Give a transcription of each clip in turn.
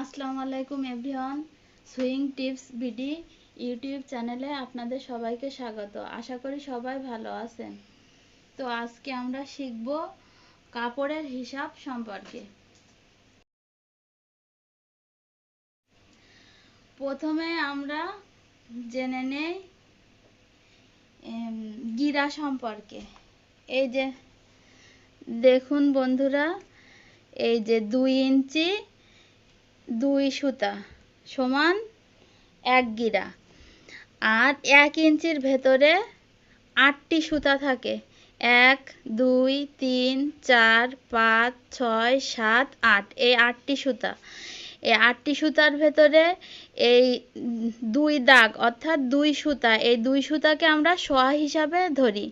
আসসালামু আলাইকুম everyone, sewing tips BD YouTube চ্যানেলে আপনাদের সবাইকে স্বাগত। আশা করি সবাই ভালো আছেন। তো আজকে আমরা শিখব কাপড়ের হিসাব সম্পর্কে। প্রথমে আমরা জেনে নেই গিরা সম্পর্কে। এই যে, দেখুন বন্ধুরা, এই যে দুই ইঞ্চি দুই সুতা সমান এক গিরা। আর এক ইঞ্চির ভেতরে আটটি সুতা থাকে। এক, দুই, তিন, চার, পাঁচ, ছয়, সাত, আট। এই আটটি সুতা। এই আটটি সুতার ভেতরে এই দুই দাগ অর্থাৎ দুই সুতা। এই দুই সুতাকে আমরা সোয়া হিসাবে ধরি।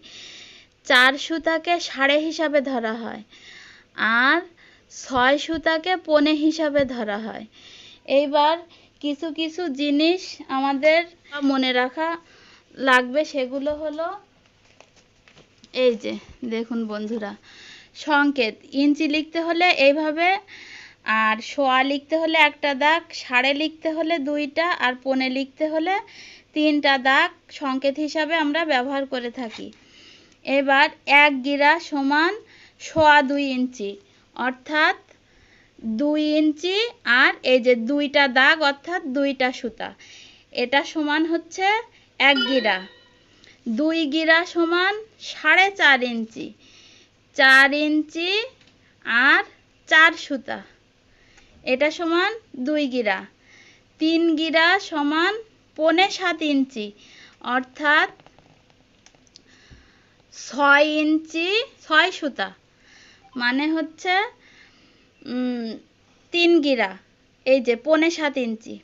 চার সুতাকে সাড়ে হিসাবে ধরা হয়। আর ছয় সুতাকে পনে হিসাবে ধরা হয়। এইবার কিছু কিছু জিনিস আমাদের মনে রাখা লাগবে, সেগুলো হলো, এই যে, দেখুন বন্ধুরা, সংকেত। ইঞ্চি লিখতে হলে এইভাবে, আর সোয়া লিখতে হলে একটা দাগ, সাড়ে লিখতে হলে দুইটা, আর পনে লিখতে হলে তিনটা দাগ সংকেত হিসাবে আমরা ব্যবহার করে থাকি। এবার এক গিরা সমান সোয়া দুই ইঞ্চি। অর্থাৎ দুই ইঞ্চি আর এই যে দুইটা দাগ অর্থাৎ দুইটা সুতা। এটা সমান হচ্ছে এক গিরা। দুই গিরা সমান সাড়ে চার ইঞ্চি। চার ইঞ্চি আর চার সুতা। এটা সমান দুই গিরা। তিন গিরা সমান পনে সাত ইঞ্চি। অর্থাৎ ছয় ইঞ্চি, ছয় সুতা। মানে হচ্ছে তিন গিরা। এই যে পনে সাত ইঞ্চি।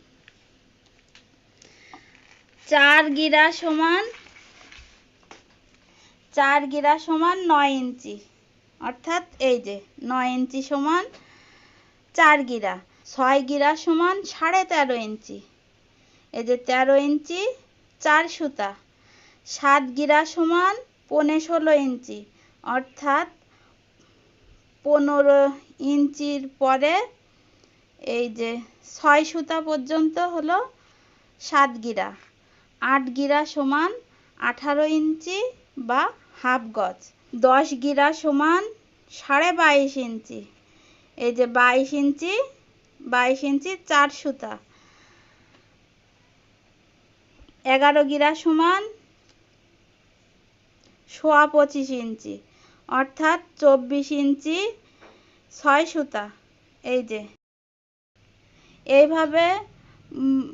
চার গিরা সমান, চার গিরা সমান নয় ইঞ্চি। অর্থাৎ এই যে নয় ইঞ্চি সমান চার গিরা। ছয় গিরা সমান সাড়ে তেরো ইঞ্চি। এই যে তেরো ইঞ্চি, চার সুতা। সাত গিরা সমান পনে ষোলো ইঞ্চি। অর্থাৎ পনেরো ইঞ্চির পরে এই যে ছয় সুতা পর্যন্ত হলো সাত গিরা। আট গিরা সমান আঠারো ইঞ্চি বা হাফ গজ। দশ গিরা সমান সাড়ে বাইশ ইঞ্চি। এই যে বাইশ ইঞ্চি বাইশ ইঞ্চি চার সুতা। এগারো গিরা সমান সোয়া পঁচিশ ইঞ্চি। অর্থাৎ চব্বিশ ইঞ্চি ছয় সুতা। এই যে। এইভাবে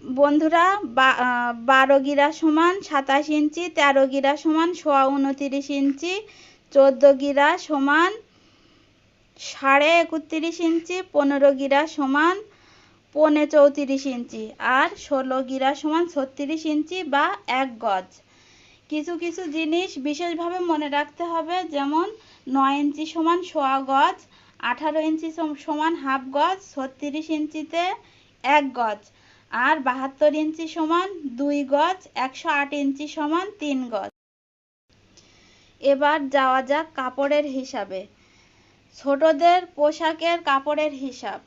বন্ধুরা, বা- বারো গিরা সমান সাতাশ ইঞ্চি, তেরো গিরা সমান সোয়া উনতিরিশ ইঞ্চি, চোদ্দ গিরা সমান সাড়ে একত্রিশ ইঞ্চি, পনেরো গিরা সমান পনে চৌত্রিশ ইঞ্চি, আর ষোলো গিরা সমান ছত্রিশ ইঞ্চি বা এক গজ। কিছু কিছু জিনিস বিশেষভাবে মনে রাখতে হবে, যেমন নয় ইঞ্চি সমান সোয়া গজ, আঠারো ইঞ্চি সমান হাফ গজ, ছত্রিশ ইঞ্চিতে এক গজ, আর বাহাত্তর ইঞ্চি সমান দুই গজ, একশো আট ইঞ্চি সমান তিন গজ। এবার যাওয়া যাক কাপড়ের হিসাবে। ছোটদের পোশাকের কাপড়ের হিসাব।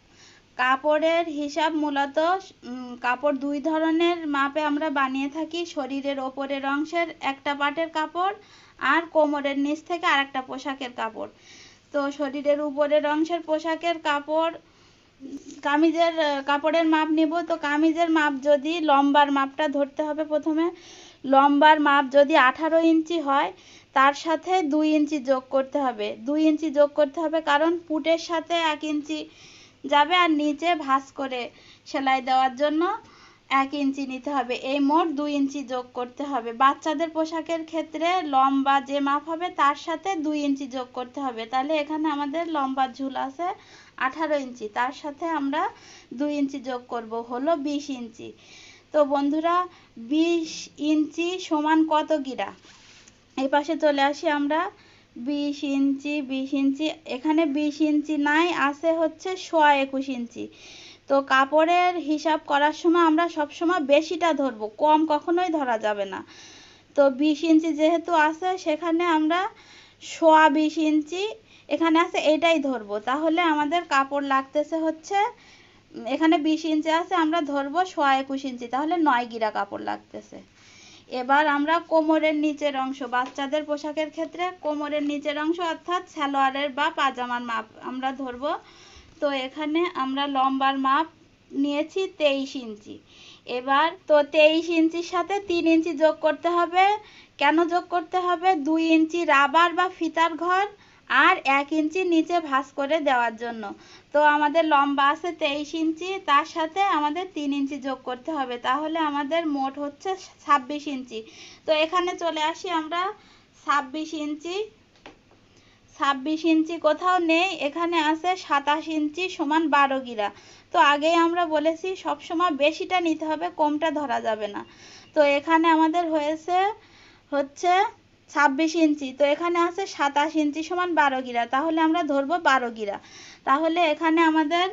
কাপড়ের হিসাব মূলত কাপড় দুই ধরনের মাপে আমরা বানিয়ে থাকি। শরীরের ওপরের অংশের একটা পাটের কাপড় আর কোমরের নিচ থেকে আরেকটা পোশাকের কাপড়। তো শরীরের উপরের অংশের পোশাকের কাপড়, কামিজের কাপড়ের মাপ নিব। তো কামিজের মাপ যদি লম্বার মাপটা ধরতে হবে প্রথমে। লম্বার মাপ যদি আঠারো ইঞ্চি হয়, তার সাথে দুই ইঞ্চি যোগ করতে হবে। দুই ইঞ্চি যোগ করতে হবে কারণ পুটের সাথে এক ইঞ্চি যাবে আর নিচে ভাঁজ করে সেলাই দেওয়ার জন্য এক ইঞ্চি নিতে হবে। এই মোট দুই ইঞ্চি যোগ করতে হবে। বাচ্চাদের পোশাকের ক্ষেত্রে লম্বা যে মাপ হবে তার সাথে দুই ইঞ্চি যোগ করতে হবে। তাহলে এখানে আমাদের লম্বা ঝুল আছে আঠারো ইঞ্চি। তার সাথে আমরা দুই ইঞ্চি যোগ করব, হলো বিশ ইঞ্চি। তো বন্ধুরা, বিশ ইঞ্চি সমান কত গিরা? এই পাশে চলে আসি আমরা। বিশ ইঞ্চি বিশ ইঞ্চি, এখানে বিশ ইঞ্চি নাই, আছে হচ্ছে সোয়া একুশ ইঞ্চি। তো কাপড়ের হিসাব করার সময় আমরা সব সময় বেশিটা ধরবো, কম কখনোই ধরা যাবে না। তো বিশ ইঞ্চি যেহেতু আছে, সেখানে আমরা সোয়া বিশ ইঞ্চি, এখানে আছে এটাই ধরবো। তাহলে আমাদের কাপড় লাগতেছে হচ্ছে এখানে বিশ ইঞ্চি আছে, আমরা ধরবো সোয়া একুশ ইঞ্চি, তাহলে নয় গিরা কাপড় লাগতেছে। এবার আমরা কোমরের নিচের অংশ, বাচ্চাদের পোশাকের ক্ষেত্রে কোমরের নিচের অংশ অর্থাৎ সালোয়ারের বা পাজামার মাপ আমরা ধরব। তো এখানে আমরা লম্বার মাপ নিয়েছি তেইশ ইঞ্চি। এবার তো তেইশ ইঞ্চির সাথে তিন ইঞ্চি যোগ করতে হবে। কেন যোগ করতে হবে? দুই ইঞ্চি রাবার বা ফিতার ঘর আর এক ইঞ্চি নিচে ভাঁজ করে দেওয়ার জন্য। তো আমাদের লম্বা আছে তেইশ ইঞ্চি, তার সাথে আমাদের তিন ইঞ্চি যোগ করতে হবে। তাহলে আমাদের মোট হচ্ছে ছাব্বিশ ইঞ্চি। তো এখানে চলে আসি আমরা ছাব্বিশ ইঞ্চি। ছাব্বিশ ইঞ্চি কোথাও নেই, এখানে আছে সাতাশ ইঞ্চি সমান বারো গিরা। তো আগেই আমরা বলেছি সবসময় বেশিটা নিতে হবে, কমটা ধরা যাবে না। তো এখানে আমাদের হয়েছে, হচ্ছে ছাব্বিশ ইঞ্চি। তো এখানে আছে সাতাশ ইঞ্চি সমান বারো গিরা। তাহলে আমরা ধরবো বারো গিরা। তাহলে এখানে আমাদের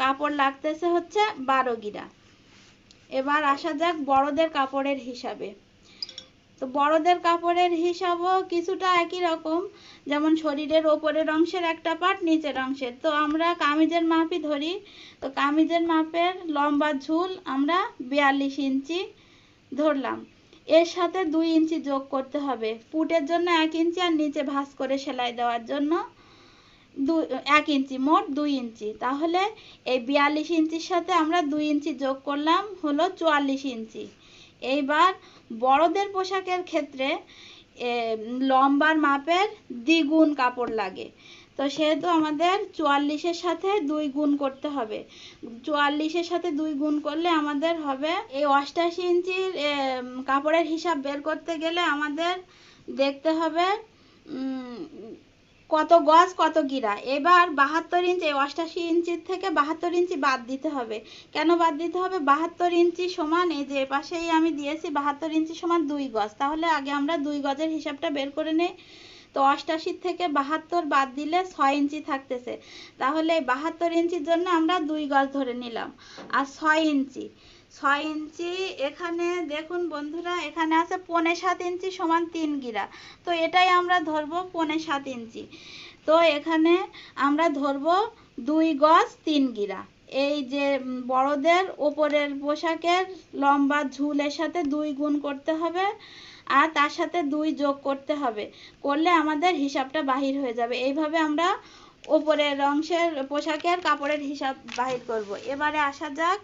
কাপড় লাগতেছে হচ্ছে বারো গিরা। এবার আসা যাক বড়দের কাপড়ের হিসাবে। তো বড়দের কাপড়ের হিসাবও কিছুটা একই রকম। যেমন শরীরের ওপরের অংশের একটা পার্ট, নিচের অংশের। তো আমরা কামিজের মাপই ধরি। তো কামিজের মাপের লম্বা ঝুল আমরা বিয়াল্লিশ ইঞ্চি ধরলাম। এর সাথে দুই ইঞ্চি যোগ করতে হবে। পুটের জন্য এক ইঞ্চি আর নিচে ভাঁজ করে সেলাই দেওয়ার জন্য দুই এক ইঞ্চি, মোট দুই ইঞ্চি। তাহলে এই বিয়াল্লিশ ইঞ্চির সাথে আমরা দুই ইঞ্চি যোগ করলাম, হলো চুয়াল্লিশ ইঞ্চি। এইবার বড়দের পোশাকের ক্ষেত্রে লম্বার মাপের দ্বিগুণ কাপড় লাগে। তো সেহেতু আমাদের চুয়াল্লিশের সাথে দুই গুণ করতে হবে। চুয়াল্লিশের সাথে দুই গুণ করলে আমাদের হবে এই অষ্টাশি ইঞ্চির কাপড়ের হিসাব বের করতে গেলে আমাদের দেখতে হবে কত গজ, কত গিরা। এবার বাহাত্তর ইঞ্চি, এই অষ্টাশি ইঞ্চির থেকে বাহাত্তর ইঞ্চি বাদ দিতে হবে। কেন বাদ দিতে হবে? বাহাত্তর ইঞ্চি সমান, এই যে পাশেই আমি দিয়েছি, বাহাত্তর ইঞ্চি সমান দুই গজ। তাহলে আগে আমরা দুই গজের হিসাবটা বের করে নেই। তো অষ্টাশির থেকে বাহাত্তর বাদ দিলে ছয় ইঞ্চি থাকতেছে। তাহলে এই বাহাত্তর ইঞ্চির জন্য আমরা দুই গজ ধরে নিলাম। আর ছয় ইঞ্চি ছয় ইঞ্চি এখানে দেখুন বন্ধুরা, এখানে আছে পনে সাত ইঞ্চি সমান তিন গিরা। তো এটাই আমরা ধরবো পনে সাত ইঞ্চি। তো এখানে আমরা ধরবো দুই গজ তিন গিরা। এই যে বড়দের, ওপরের পোশাকের লম্বা ঝুলের সাথে দুই গুণ করতে হবে। আর তার সাথে দুই যোগ করতে হবে। করলে আমাদের হিসাবটা বাহির হয়ে যাবে। এইভাবে আমরা ওপরের অংশের পোশাকের কাপড়ের হিসাব বাহির করব। এবারে আসা যাক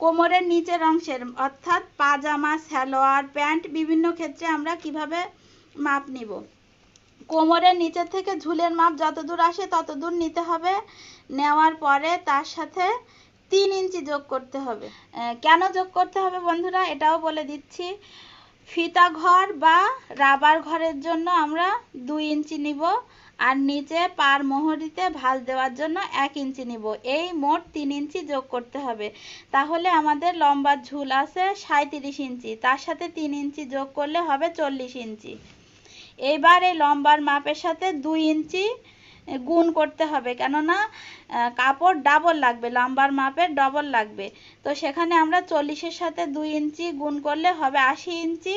কোমরের নিচের অংশের, অর্থাৎ পাজামা, সালোয়ার, প্যান্ট বিভিন্ন ক্ষেত্রে আমরা কীভাবে মাপ নিব? কোমরের নিচের থেকে ঝুলের মাপ যতদূর আসে ততদূর নিতে হবে। নেওয়ার পরে তার সাথে তিন ইঞ্চি যোগ করতে হবে। কেন যোগ করতে হবে বন্ধুরা? এটাও বলে দিচ্ছি। ফিতা ঘর বা রাবার ঘরের জন্য আমরা দুই ইঞ্চি নিব, আর নিচে পার মোহরিতে ভাঁজ দেওয়ার জন্য এক ইঞ্চি নিব। এই মোট তিন ইঞ্চি যোগ করতে হবে। তাহলে আমাদের লম্বা ঝুল আছে সাঁত্রিশ ইঞ্চি, তার সাথে তিন ইঞ্চি যোগ করলে হবে চল্লিশ ইঞ্চি। এবার এই লম্বার মাপের সাথে দুই ইঞ্চি গুণ করতে হবে। কেননা কাপড় ডাবল লাগবে লম্বার মাপের ডবল লাগবে। তো সেখানে আমরা চল্লিশের সাথে দুই ইঞ্চি গুণ করলে হবে আশি ইঞ্চি।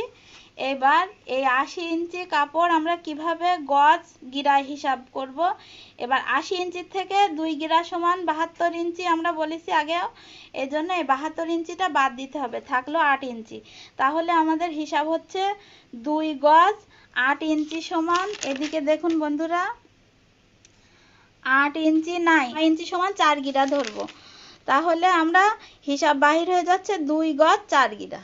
এবার এই আশি ইঞ্চি কাপড় আমরা কীভাবে গজ গিরা হিসাব করব? এবার আশি ইঞ্চির থেকে দুই গিরা সমান বাহাত্তর ইঞ্চি আমরা বলেছি আগেও। এই জন্য এই বাহাত্তর ইঞ্চিটা বাদ দিতে হবে, থাকল আট ইঞ্চি। তাহলে আমাদের হিসাব হচ্ছে দুই গজ আট ইঞ্চি সমান। এদিকে দেখুন বন্ধুরা আট ইঞ্চি নাই ইঞ্চি সমান চার গিরা ধরবো। তাহলে আমরা হিসাব বাহির হয়ে যাচ্ছে দুই গজ চার গিরা।